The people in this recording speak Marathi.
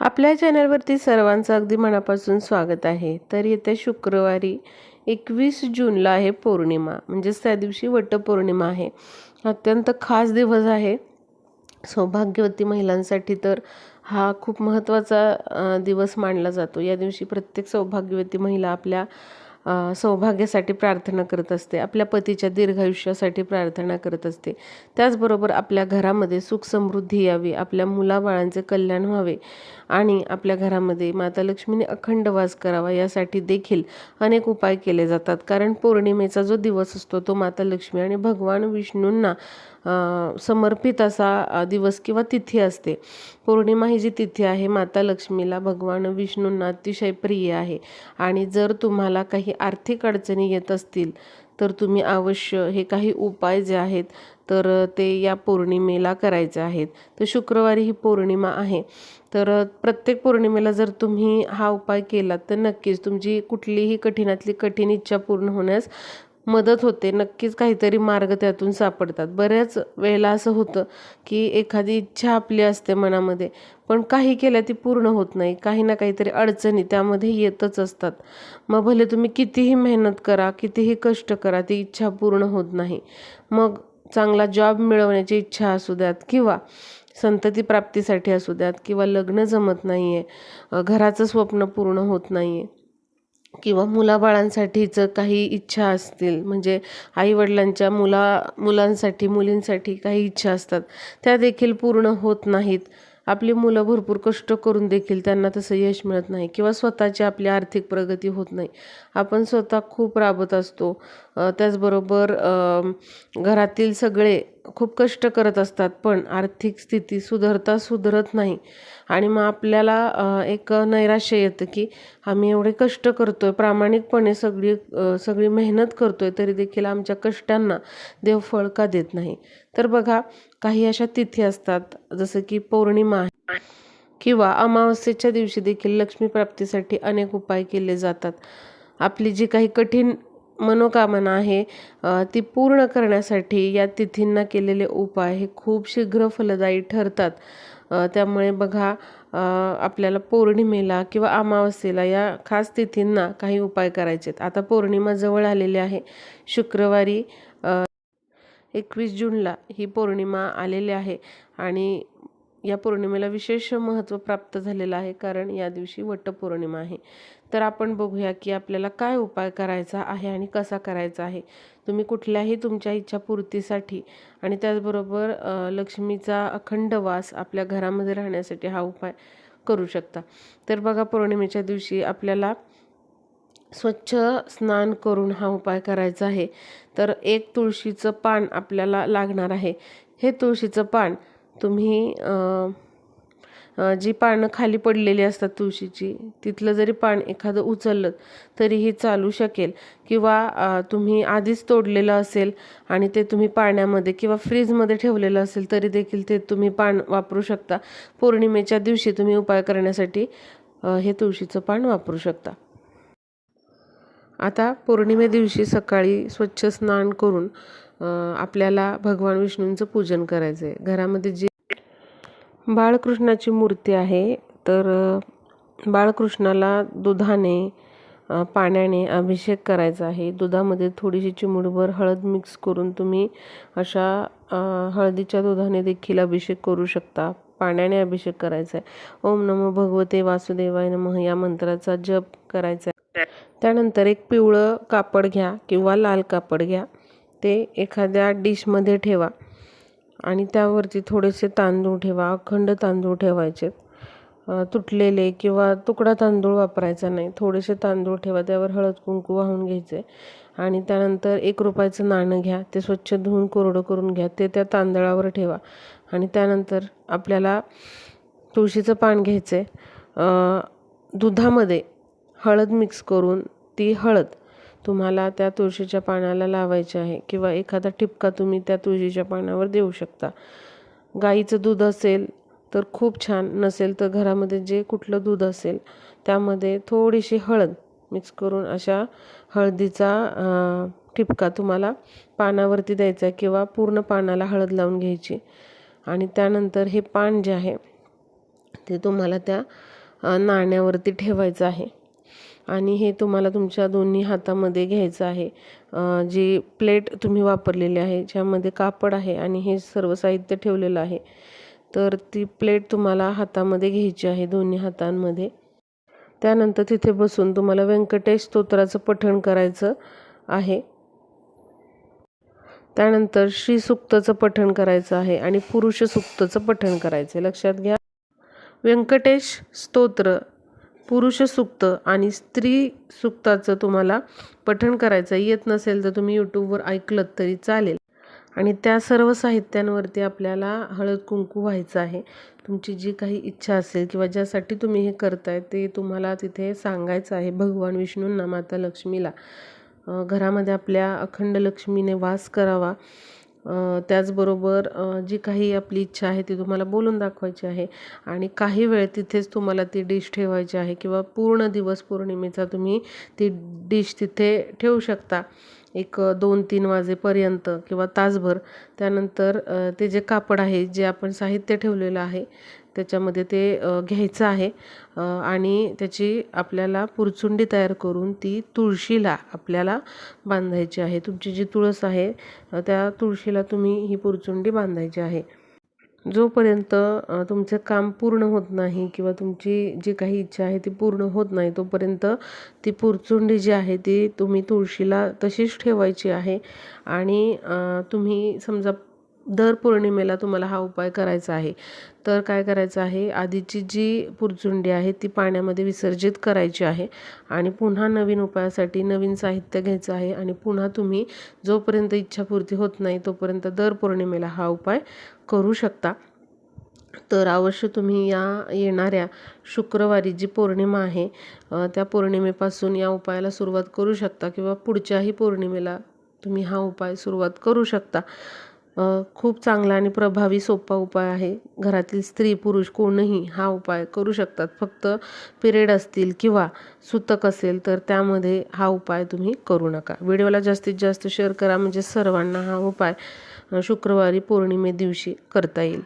आपल्या चॅनलवरती सर्वांचं अगदी मनापासून स्वागत आहे. तर येत्या शुक्रवारी एकवीस जूनला आहे पौर्णिमा म्हणजेच त्या दिवशी वटपौर्णिमा आहे. अत्यंत खास दिवस आहे. सौभाग्यवती महिलांसाठी तर हा खूप महत्त्वाचा दिवस मानला जातो. या दिवशी प्रत्येक सौभाग्यवती महिला आपल्या सौभाग्यासाठी प्रार्थना करत असते. आपल्या पतीच्या दीर्घायुष्यासाठी प्रार्थना करत असते. त्याचबरोबर आपल्या घरामध्ये सुख समृद्धी यावी आपल्या मुलाबाळांचे कल्याण व्हावे आणि आपल्या घरामध्ये माता लक्ष्मीने अखंड वास करावा यासाठी देखील अनेक उपाय केले जातात. कारण पौर्णिमेचा जो दिवस असतो तो माता लक्ष्मी आणि भगवान विष्णूंना समर्पित असा दिवस किंवा तिथी असते. पौर्णिमा ही जी तिथी आहे माता लक्ष्मीला भगवान विष्णूंना अतिशय प्रिय आहे. आणि जर तुम्हाला काही आर्थिक अडचणी येत असतील तर तुम्ही अवश्य हे काही उपाय जे आहेत तर ते या पौर्णिमेला करायचे आहेत. तर शुक्रवारी ही पौर्णिमा आहे. तर प्रत्येक पौर्णिमेला जर तुम्ही हा उपाय केलात तर नक्कीच तुमची कुठलीही कठीणातली कठीण इच्छा पूर्ण होण्यास मदत होते. नक्कीच काहीतरी मार्ग त्यातून सापडतात. बऱ्याच वेळेला असं होतं की एखादी इच्छा आपली असते मनामध्ये पण काही केल्या ती पूर्ण होत नाही. काही ना काहीतरी अडचणी त्यामध्ये येतच असतात. मग भले तुम्ही कितीही मेहनत करा कितीही कष्ट करा ती इच्छा पूर्ण होत नाही. मग चांगला जॉब मिळवण्याची इच्छा असू द्यात किंवा संतती प्राप्तीसाठी असू द्यात किंवा लग्न जमत नाही आहे घराचं स्वप्न पूर्ण होत नाही आहे किंवा मुलाबाळांसाठीचं काही इच्छा असतील म्हणजे आईवडिलांच्या मुला मुलांसाठी मुलींसाठी काही इच्छा असतात त्या देखील पूर्ण होत नाहीत. आपली मुलं भरपूर कष्ट करून देखील त्यांना तसं यश मिळत नाही किंवा स्वतःची आपली आर्थिक प्रगती होत नाही. आपण स्वतः खूप राबत असतो. त्याचबरोबर घरातील सगळे खूप कष्ट करत असतात पण आर्थिक स्थिती सुधारता सुधरत नाही. आणि मग आपल्याला एक नैराश्य येतं की आम्ही एवढे कष्ट करतो आहे प्रामाणिकपणे सगळी सगळी मेहनत करतो आहे तरी देखील आमच्या कष्टांना देव फळ का देत नाही. तर बघा काही अशा तिथी असतात जसं की पौर्णिमा किंवा अमावस्येच्या दिवशी देखील लक्ष्मी प्राप्तीसाठी अनेक उपाय केले जातात. आपली जी काही कठीण मनोकामना आहे ती पूर्ण करण्यासाठी या तिथींना केलेले उपाय हे खूप शीघ्र फलदायी ठरतात. त्यामुळे बघा आपल्याला पौर्णिमेला किंवा अमावस्येला या खास तिथींना काही उपाय करायचे आहेत आता पौर्णिमा जवळ आलेली आहे. शुक्रवारी एकवीस जूनला ही पौर्णिमा आलेली आहे आणि या पौर्णिमेला विशेष महत्त्व प्राप्त झालेलं आहे कारण या दिवशी वटपौर्णिमा आहे. तर आपण बघूया की आपल्याला काय उपाय करायचा आहे आणि कसा करायचा आहे. तुम्ही कुठल्याही तुमच्या इच्छापूर्तीसाठी आणि त्याचबरोबर लक्ष्मीचा अखंड वास आपल्या घरामध्ये राहण्यासाठी हा उपाय करू शकता. तर बघा पौर्णिमेच्या दिवशी आपल्याला स्वच्छ स्नान करून हा उपाय करायचा आहे. तर एक तुळशीचं पान आपल्याला लागणार आहे. हे तुळशीचं पान तुम्ही जी पानं खाली पडलेली असतात तुळशीची तिथलं जरी पान एखादं उचललं तरीही चालू शकेल. किंवा तुम्ही आधीच तोडलेलं असेल आणि ते तुम्ही पाण्यामध्ये किंवा फ्रीजमध्ये ठेवलेलं असेल तरी देखील ते तुम्ही पान वापरू शकता. पौर्णिमेच्या दिवशी तुम्ही उपाय करण्यासाठी हे तुळशीचं पान वापरू शकता. आता पौर्णिमे दिवशी सकाळी स्वच्छ स्नान करून आपल्याला भगवान विष्णूंचं पूजन करायचं आहे घरामध्ये जी बाळकृष्णाची मूर्ती आहे. तर बाळकृष्णाला दुधाने पाण्याने अभिषेक करायचा आहे. दुधामध्ये थोडीशी चिमूटभर हळद मिक्स करून तुम्ही अशा हळदीच्या दुधाने देखील अभिषेक करू शकता. पाण्याने अभिषेक करायचा आहे. ओम नमो भगवते वासुदेवाय नमः या मंत्राचा जप करायचा आहे. त्यानंतर एक पिवळं कापड घ्या किंवा लाल कापड घ्या. ते एखाद्या डिशमध्ये ठेवा. आणि त्यावरती थोडेसे तांदूळ ठेवा अखंड तांदूळ ठेवायचे. तुटलेले किंवा तुकडा तांदूळ वापरायचा नाही. थोडेसे तांदूळ ठेवा त्यावर हळद कुंकू वाहून घ्यायचे. आणि त्यानंतर एक रुपयाचं नाणं घ्या ते स्वच्छ धुवून कोरडं करून घ्या ते त्या तांदळावर ठेवा. आणि त्यानंतर आपल्याला तुळशीचं पान घ्यायचं आहे दुधामध्ये हळद मिक्स करून ती हळद तुम्हाला त्या तुळशीच्या पानाला लावायचे आहे किंवा एखादा ठिपका तुम्ही त्या तुळशीच्या पानावर देऊ शकता. गाईचं दूध असेल तर खूप छान नसेल तर घरामध्ये जे कुठलं दूध असेल त्यामध्ये थोडीशी हळद मिक्स करून अशा हळदीचा ठिपका तुम्हाला पानावरती द्यायचा आहे किंवा पूर्ण पानाला हळद लावून घ्यायची. आणि त्यानंतर हे पान जे आहे ते तुम्हाला त्या नाण्यावरती ठेवायचं आहे. आणि हे तुम्हाला तुमच्या दोन्ही हातामध्ये घ्यायचं आहे. जी प्लेट तुम्ही वापरलेली आहे ज्यामध्ये कापड आहे आणि हे सर्व साहित्य ठेवलेलं आहे. तर ती प्लेट तुम्हाला हातामध्ये घ्यायची आहे दोन्ही हातांमध्ये. त्यानंतर तिथे बसून तुम्हाला व्यंकटेश स्तोत्राचं पठण करायचं आहे. त्यानंतर श्री सुक्तचं पठण करायचं आहे आणि पुरुष सुक्तचं पठण करायचं आहे. लक्षात घ्या. व्यंकटेश स्तोत्र पुरुष सुक्त आणि स्त्री सुक्ताचं तुम्हाला पठण करायचं येत नसेल तर तुम्ही यूट्यूबवर ऐकलं तरी चालेल. आणि त्या सर्व साहित्यांवरती आपल्याला हळद कुंकू व्हायचं आहे. तुमची जी काही इच्छा असेल किंवा ज्यासाठी तुम्ही हे करताय ते तुम्हाला तिथे सांगायचं आहे भगवान विष्णूंना माता लक्ष्मीला. घरामध्ये आपल्या अखंड लक्ष्मीने वास करावा. त्याचबरोबर जी काही आपली इच्छा आहे ती तुम्हाला बोलून दाखवायची आहे आणि काही वेळ तिथेच तुम्हाला ती डिश ठेवायची आहे किंवा पूर्ण दिवस पौर्णिमेचा तुम्ही ती डिश तिथे ठेवू शकता. एक दोन तीन वाजेपर्यंत किंवा तासभर. त्यानंतर ते जे कापड आहे जे आपण साहित्य ठेवलेलं आहे त्याच्यामध्ये ते घ्यायचं आहे. आणि त्याची आपल्याला पुरचुंडी तयार करून ती तुळशीला आपल्याला बांधायची आहे. तुमची जी तुळस आहे त्या तुळशीला तुम्ही ही पुरचुंडी बांधायची आहे. जोपर्यंत तुमचं काम पूर्ण होत नाही किंवा तुमची जी काही इच्छा आहे ती पूर्ण होत नाही तोपर्यंत ती पुरचुंडी जी आहे ती तुम्ही तुळशीला तशीच ठेवायची आहे. आणि तुम्ही समजा दर पौर्णिमेला तुम्हाला हा उपाय करायचा आहे. तर काय करायचं आहे? आधीची जी पुरचुंडी आहे ती पाण्यामध्ये विसर्जित करायची आहे आणि पुन्हा नवीन उपायासाठी नवीन साहित्य घ्यायचं आहे आणि पुन्हा तुम्ही जोपर्यंत इच्छापूर्ती होत नाही तोपर्यंत दर पौर्णिमेला हा उपाय करू शकता. तर अवश्य तुम्ही या येणाऱ्या शुक्रवारी जी पौर्णिमा आहे त्या पौर्णिमेपासून या उपायाला सुरुवात करू शकता किंवा पुढच्याही पौर्णिमेला तुम्ही हा उपाय सुरुवात करू शकता. खूप चांगला आणि प्रभावी सोपा उपाय आहे. घरातील स्त्री पुरुष कोणही हा उपाय करू शकतात. फक्त पिरियड असतील किंवा सुतक असेल तर त्यामध्ये हा उपाय तुम्ही करू नका. व्हिडिओला जास्तीत जास्त शेअर करा. म्हणजे सर्वांना हा उपाय शुक्रवारी पौर्णिमे दिवशी करता येईल.